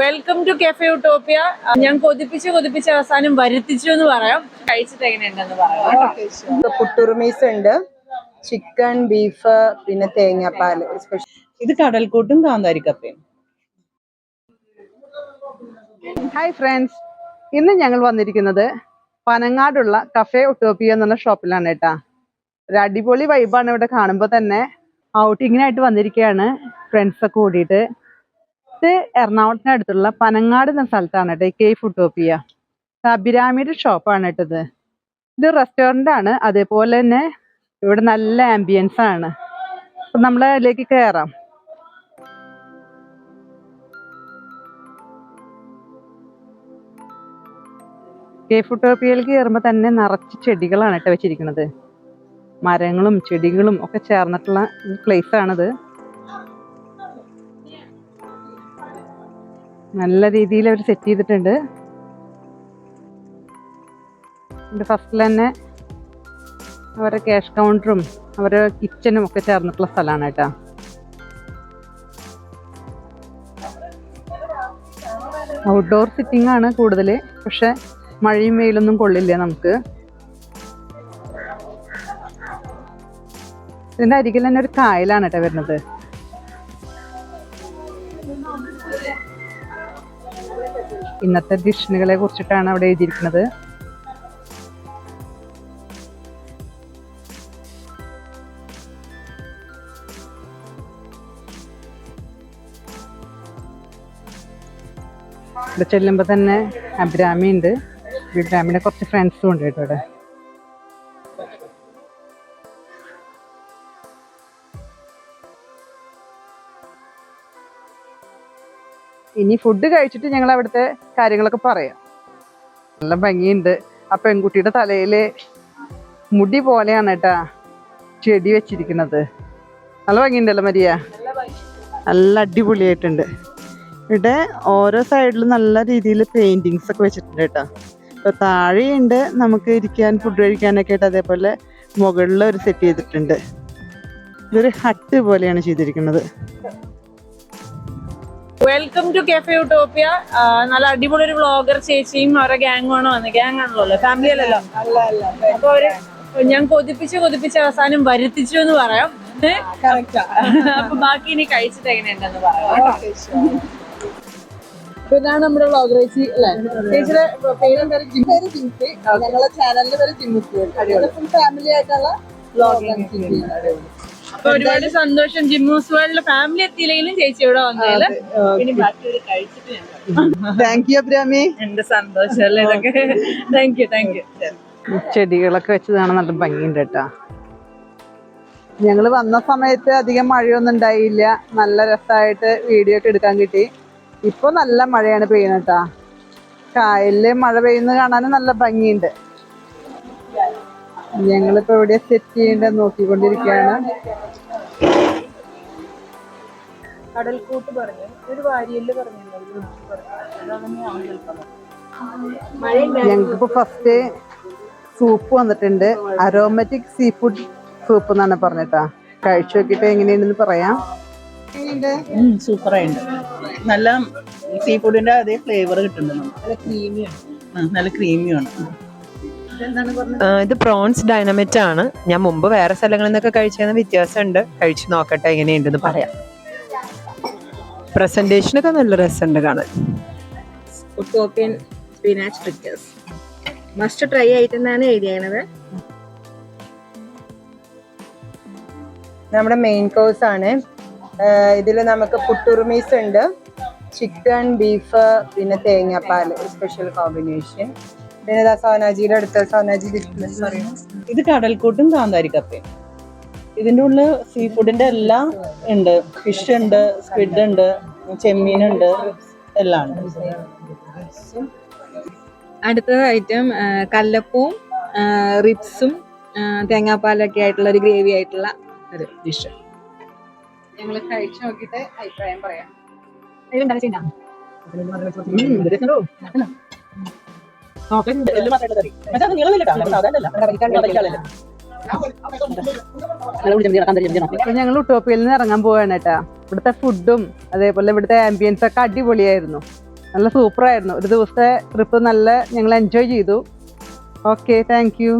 Welcome to കെഫെ Utopia ഞാൻ കൊതിപ്പിച്ച് കൊതിപ്പിച്ച് അവസാനം വരുത്തിച്ചു എന്ന് പറയാം. കഴിച്ചിട്ട് എങ്ങനെയുണ്ടെന്ന് പറയാം പുട്ടുറുമീസ് ഉണ്ട്. ചിക്കൻ ബീഫ് പിന്നെ തേങ്ങാപ്പാൽ. ഇത് കടൽക്കൂട്ടും കാന്താരിക്കപ്പയും. ഹായ് ഫ്രണ്ട്സ് ഇന്ന് ഞങ്ങൾ വന്നിരിക്കുന്നത് പനങ്ങാടുള്ള കഫേ ഒട്ടോപ്പിയ എന്നുള്ള ഷോപ്പിലാണ് കേട്ടാ. ഒരു അടിപൊളി വൈബാണ് ഇവിടെ കാണുമ്പോൾ തന്നെ. ഔട്ടിങ്ങിനായിട്ട് വന്നിരിക്കുകയാണ് ഫ്രണ്ട്സൊക്കെ കൂടിയിട്ട്. ഇത് എറണാകുളത്തിന് അടുത്തുള്ള പനങ്ങാട് എന്ന സ്ഥലത്താണ് കേട്ടോ കെ ഫുട്ടോപ്പിയ അഭിരാമിയുടെ ഷോപ്പാണ് കേട്ടത് ഇത്. റെസ്റ്റോറന്റ് ആണ് അതേപോലെ തന്നെ ഇവിടെ നല്ല ആംബിയൻസ് ആണ്. അപ്പം നമ്മൾ അതിലേക്ക് കയറാം കെ ഫുട്ടോപ്പിയയിലേക്ക് കയറുമ്പോൾ തന്നെ നിറച്ച് ചെടികളാണ് കേട്ടോ വെച്ചിരിക്കുന്നത്. മരങ്ങളും ചെടികളും ഒക്കെ ചേർന്നിട്ടുള്ള പ്ലേസ് ആണിത്. നല്ല രീതിയിൽ അവർ സെറ്റ് ചെയ്തിട്ടുണ്ട്. ഫസ്റ്റിൽ തന്നെ അവരുടെ ക്യാഷ് കൗണ്ടറും അവരുടെ കിച്ചനും ഒക്കെ ചേർന്നിട്ടുള്ള സ്ഥലമാണ് കേട്ടോ. ഔട്ട്ഡോർ സിറ്റിംഗ് ആണ് കൂടുതൽ പക്ഷെ മഴയും വെയിലൊന്നും കൊള്ളില്ല നമുക്ക്. ഇതിന്റെ അരികിൽ തന്നെ ഒരു കായലാണ് കേട്ടോ വരുന്നത്. ഇന്നത്തെ ഡിഷനുകളെ കുറിച്ചിട്ടാണ് അവിടെ എഴുതിയിരിക്കുന്നത്. ഇവിടെ ചെല്ലുമ്പോൾ തന്നെ അബ്രാമി ഉണ്ട് അബ്രാമിയുടെ കുറച്ച് ഫ്രണ്ട്സും ഉണ്ട് കേട്ടോ ഇവിടെ. ഇനി ഫുഡ് കഴിച്ചിട്ട് ഞങ്ങൾ അവിടുത്തെ കാര്യങ്ങളൊക്കെ പറയാം. നല്ല ഭംഗിയുണ്ട്. ആ പെൺകുട്ടിയുടെ തലയിൽ മുടി പോലെയാണ് കേട്ടാ ചെടി വെച്ചിരിക്കുന്നത്. നല്ല ഭംഗിയുണ്ടല്ലോ മരിയ? നല്ല അടിപൊളിയായിട്ടുണ്ട്. ഇവിടെ ഓരോ സൈഡിലും നല്ല രീതിയിൽ പെയിന്റിങ്സ് ഒക്കെ വെച്ചിട്ടുണ്ട് കേട്ടോ. ഇപ്പൊ താഴെയുണ്ട് നമുക്ക് ഇരിക്കാൻ ഫുഡ് കഴിക്കാനൊക്കെ ആയിട്ട് അതേപോലെ മുകളിൽ ഒരു സെറ്റ് ചെയ്തിട്ടുണ്ട്. ഇതൊരു ഹട്ട് പോലെയാണ് ചെയ്തിരിക്കുന്നത്. വെൽക്കം ടു കെഫെ യൂട്ടോപ്പിയ നല്ല അടിപൊളി ഒരു വ്ളോഗർ ചേച്ചിയും അവരുടെ ഗ്യാങ്ങുമാണ് വന്നത്. ഗ്യാങ് ആണല്ലോ ഫാമിലി അല്ലല്ലോ. അപ്പൊ അവർ ഞാൻ കൊതിപ്പിച്ച് കൊതിപ്പിച്ച് അവസാനം വരുത്തിച്ചു എന്ന് പറയാം? അപ്പൊ ബാക്കി ഇനി കഴിച്ചിട്ട് എങ്ങനെയുണ്ടെന്ന് പറയാം ഇതാണ് നമ്മുടെ വ്ളോഗർ ചേച്ചി അല്ലേ? ചേച്ചിയുടെ പേരെന്താ? പേര് ജിംസി ഞങ്ങളെ ചാനലിന്റെ പേര് ജിമ്മിസ് ഫുൾ ഫാമിലി ആയിട്ടുള്ള ചെയ്യുന്നത് അപ്പൊ ഒരുപാട് സന്തോഷം. ജിമ്മൂസ് വേൾഡ് ഫാമിലി എത്തിയില്ലെങ്കിലും ചേച്ചി ഇവിടെ വന്നതിൽ ഇനി ബാക്കി ഒരു കഴിച്ചിട്ട് ഞാൻ. താങ്ക് യു അബ്രാമി എന്റെ സന്തോഷം അല്ലേ ഇതൊക്കെ? താങ്ക് യു താങ്ക് യു ചെടികളൊക്കെ വെച്ചതാണ് നല്ല ഭംഗിയുണ്ട് കേട്ടോ. ഞങ്ങൾ വന്ന സമയത്ത് അധികം മഴയൊന്നും ഉണ്ടായില്ല. നല്ല രസമായിട്ട് വീഡിയോ ഒക്കെ എടുക്കാൻ കിട്ടി. ഇപ്പൊ നല്ല മഴയാണ് പെയ്യുന്നത് കേട്ടാ. കായലിൽ മഴ പെയ്യുന്നത് കാണാനും നല്ല ഭംഗിയുണ്ട്. ഞങ്ങളിപ്പോ ഇവിടെ സെറ്റ് ചെയ്യേണ്ട നോക്കിക്കൊണ്ടിരിക്കുകയാണ്. കടൽക്കൂട്ട് പറഞ്ഞു. ഒരു വാരിയൽ പറഞ്ഞു ഞങ്ങൾക്കിപ്പോ ഫസ്റ്റ് സൂപ്പ് വന്നിട്ടുണ്ട്. അരോമാറ്റിക് സീ ഫുഡ് സൂപ്പ് എന്നാണ് പറഞ്ഞിട്ടാ. കഴിച്ചു നോക്കിയിട്ട് എങ്ങനെയുണ്ടെന്ന് പറയാം. സൂപ്പറായിട്ടുണ്ട് നല്ല സീ ഫുഡിന്റെ അതേ ഫ്ലേവർ കിട്ടുന്നുണ്ട്. നല്ല ക്രീമിയാണ് നല്ല ക്രീമിയാണ് ഇത് പ്രോൺസ് ഡൈനമിറ്റ് ആണ്. ഞാൻ മുമ്പ് വേറെ സ്ഥലങ്ങളിൽ നിന്നൊക്കെ കഴിച്ചതിന് വ്യത്യാസമുണ്ട്. കഴിച്ചു നോക്കട്ടെ എങ്ങനെയുണ്ടെന്ന് പറയാം. പ്രസന്റേഷനൊക്കെ നല്ല രസമുണ്ട് കാണാൻ. സ്പിനാച്ച് മസ്റ്റ് ട്രൈ ആയിട്ട് എന്നാണ് എഴുതിയത് നമ്മുടെ മെയിൻ കോഴ്സ് ആണ്. ഇതിൽ നമുക്ക് പുട്ടുറുമീസ് ഉണ്ട്. ചിക്കൻ ബീഫ് പിന്നെ തേങ്ങാപ്പാൽ സ്പെഷ്യൽ കോമ്പിനേഷൻ പിന്നെ ഇതാ സോനാജിയുടെ അടുത്ത് സോനാജി ഇത് കടൽക്കൂട്ടും കാന്താരി കപ്പയും ഇതിന്റെ ഉള്ളിൽ സീ ഫുഡിന്റെ എല്ലാം ഉണ്ട്. ഫിഷ് ഉണ്ട് സ്ക്വിഡ് ഉണ്ട് ചെമ്മീനുണ്ട് എല്ലാം ഉണ്ട്. അടുത്ത ഐറ്റം കല്ലപ്പവും റിപ്സും തേങ്ങാപ്പാലൊക്കെ ആയിട്ടുള്ള ഒരു ഗ്രേവി ആയിട്ടുള്ള ഒരു ഡിഷ് ഞങ്ങൾ കഴിച്ചു നോക്കിയിട്ട് അഭിപ്രായം പറയാം. ഇപ്പൊ ഞങ്ങൾ ഉട്ടോപ്പിയിൽ നിന്ന് ഇറങ്ങാൻ പോവാണ് കേട്ടാ. ഇവിടുത്തെ ഫുഡും അതേപോലെ ഇവിടുത്തെ ആംബിയൻസ് ഒക്കെ അടിപൊളിയായിരുന്നു. നല്ല സൂപ്പറായിരുന്നു ഒരു ദിവസത്തെ ട്രിപ്പ് നല്ല ഞങ്ങൾ എൻജോയ് ചെയ്തു. Okay thank you